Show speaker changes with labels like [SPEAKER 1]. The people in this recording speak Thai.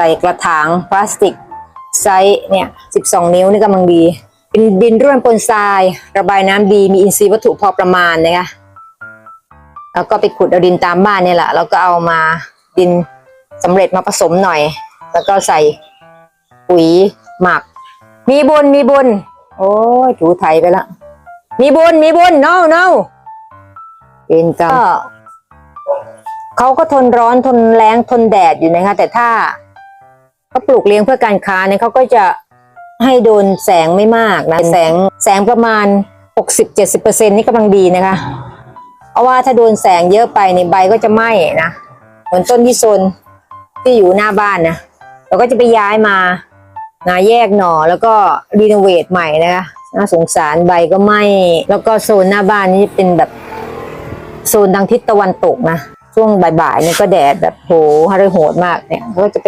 [SPEAKER 1] ส่กระถางพลาสติกไซส์เนี่ย 12 นิ้วนี่กำลังดี เป็นดินร่วนปนทราย ระบายน้ำดี มีอินทรีย์วัตถุพอประมาณนะคะ แล้วก็ไปขุดเอาดินตามบ้านเนี่ยแหละ แล้วก็เอามาดินสำเร็จมาผสมหน่อย แล้วก็ใส่ปุ๋ยหมัก มีบุญ มีบุญ โอ้ยถูไถไปละ มีบุญ มีบุญ no no เป็นกรรมก็เขาก็ทนร้อนทนแรงทนแดดอยู่นะคะ แต่ถ้า เขาปลูกเลี้ยงเพื่อการค้าเนี่ยเขาก็จะให้โดนแสงไม่มากนะแสงแสงประมาณ 60-70%นี่กำลังดีนะคะเพราะว่าถ้าโดนแสงเยอะไปในยใบก็จะไหม้นะเหมือนต้นที่โซนที่อยู่หน้าบ้านนะเราก็จะไปย้ายมานาแยกหน่อแล้วก็รีโนเวทใหม่นะคะน่าสงสารใบก็ไหม้แล้วก็โซนหน้าบ้านนี่เป็นแบบโซนทางทิศตะวันตกนะช่วงบ่ายๆนี่ก็แดดแบบโหฮาร์โหดมากเนี่ยก็จะไป